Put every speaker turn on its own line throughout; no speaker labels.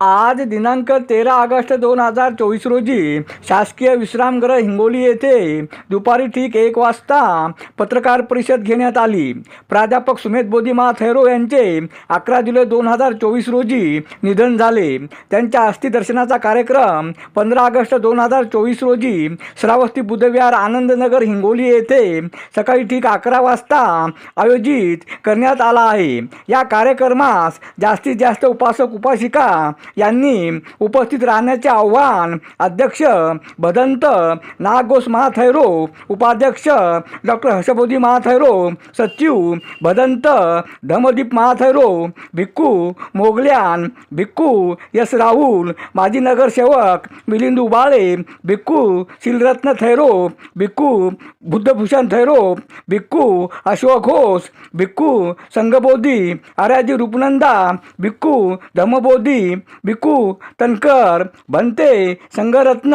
आज दिनांक तेरा ऑगस्ट दोन हजार चोवीस रोजी शासकीय विश्रामगृह हिंगोली येथे दुपारी ठीक एक वाजता पत्रकार परिषद घेण्यात आली. प्राध्यापक सुमेध बोधीमा थैरो यांचे अकरा जुलै दोन हजार चोवीस रोजी निधन झाले. त्यांच्या अस्थिदर्शनाचा कार्यक्रम पंधरा ऑगस्ट दोन हजार चोवीस रोजी श्रावस्ती बुद्धविहार आनंदनगर हिंगोली येथे सकाळी ठीक अकरा वाजता आयोजित करण्यात आला आहे. या कार्यक्रमास जास्तीत जास्त उपासक उपासिका यांनी उपस्थित राहण्याचे आव्हान अध्यक्ष भदंत नागोस महाथैरो उपाध्यक्ष डॉक्टर हर्षबोधी महाथैरो सचिव भदंत धमदीप महाथैरो भिक्कू मोगल्यान भिक्कू यस राहुल माजी नगरसेवक मिलिंद उबाळे भिक्कू शिलरत्न थैरो भिक्कू बुद्धभूषण थैरो भिक्कू अशोक घोष भिक्कू संगबोधी आराजी रूपनंदा भिक्कू धमबोधी भिकू तनकर भंते संगरत्न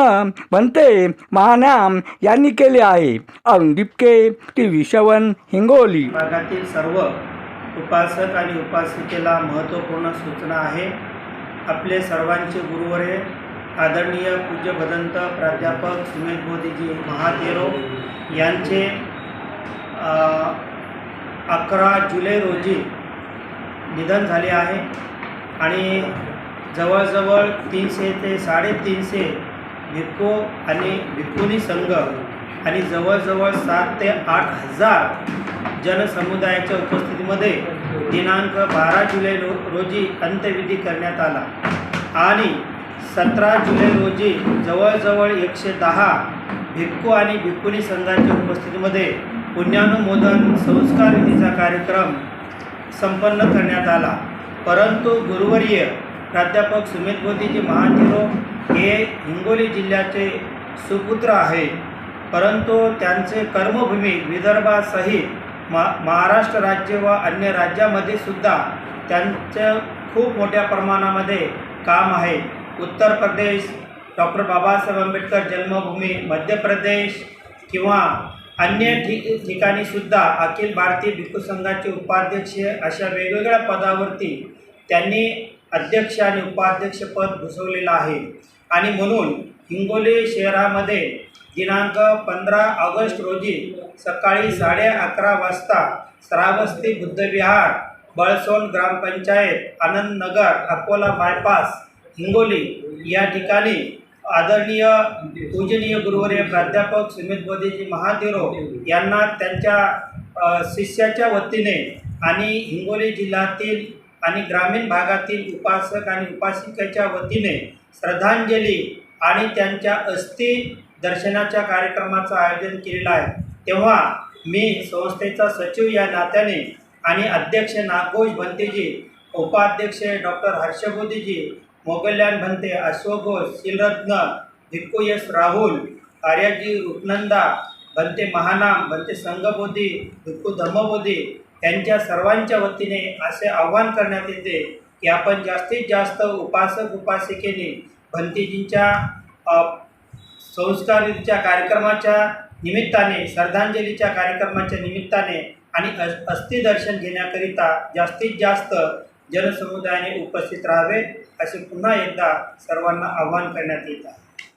भंते महानाम यांनी केले आहे. अंगदीपके टी व्ही शवन हिंगोली.
भागातील सर्व उपासक आणि उपासिकेला महत्त्वपूर्ण सूचना आहे. आपले सर्वांचे गुरुवरे आदरणीय पूज्य भदंत प्राध्यापक सुमेश मोदीजी महातेरो यांचे अकरा जुलै रोजी निधन झाले आहे. आणि जवळजवळ तीनशे ते साडेतीनशे भिक्खू आणि भिक्खुनी संघ आणि जवळजवळ सात ते आठ हजार जनसमुदायाच्या उपस्थितीमध्ये दिनांक बारा जुलै रो रोजी अंत्यविधी करण्यात आला. आणि सतरा जुलै रोजी जवळजवळ एकशे दहा भिक्खू आणि भिक्खुनी संघाच्या उपस्थितीमध्ये पुण्यानुमोदन संस्कार विधीचा कार्यक्रम संपन्न करण्यात आला. परंतु गुरुवर्य प्राध्यापक सुमित मोदीजी महाथिरो हे हिंगोली जिल्ह्याचे सुपुत्र आहे. परंतु त्यांचे कर्मभूमी विदर्भासहित मा महाराष्ट्र राज्य व अन्य राज्यामध्ये सुद्धा त्यांचं खूप मोठ्या प्रमाणामध्ये काम आहे. उत्तर प्रदेश डॉक्टर बाबासाहेब आंबेडकर जन्मभूमी मध्य प्रदेश किंवा अन्य ठि ठिकाणी सुद्धा अखिल भारतीय भिक्खू संघाचे उपाध्यक्ष अशा वेगवेगळ्या पदावरती त्यांनी अध्यक्ष आणि उपाध्यक्षपद भूषवलेलं आहे. आणि म्हणून हिंगोली शहरामध्ये दिनांक पंधरा ऑगस्ट रोजी सकाळी साडे अकरा वाजता श्रावस्ती बुद्धविहार बळसोन ग्रामपंचायत आनंदनगर अकोला बायपास हिंगोली या ठिकाणी आदरणीय पूजनीय गुरुवर्य प्राध्यापक सुमित मोदीजी महादेरो यांना त्यांच्या शिष्याच्या वतीने आणि हिंगोली जिल्ह्यातील आणि ग्रामीण भागातील उपासक आणि उपासिकेच्या वतीने श्रद्धांजली आणि त्यांच्या अस्थि दर्शनाच्या कार्यक्रमाचं आयोजन केलेलं आहे. तेव्हा मी संस्थेचा सचिव या नात्याने आणि अध्यक्ष नागोश भंतेजी उपाध्यक्ष डॉक्टर हर्षबोधीजी मोगल्यान भंते अश्वघोष शिलरत्न भिक्कू यश राहुल आर्याजी रूपनंदा भंते महानाम भंते संघबोधी भिक्कू धम्मबोधी त्यांच्या सर्वांच्या वतीने असे आव्हान करण्यात येते की आपण जास्तीत जास्त उपासक उपासिकेने भंतीजींच्या संस्कारच्या संस्कारीच्या कार्यक्रमाच्या निमित्ताने श्रद्धांजलीच्या कार्यक्रमाच्या निमित्ताने आणि अस्थिदर्शन घेण्याकरिता जास्तीत जास्त जनसमुदायाने उपस्थित राहावे असे पुन्हा एकदा सर्वांना आवाहन करण्यात येत आहे.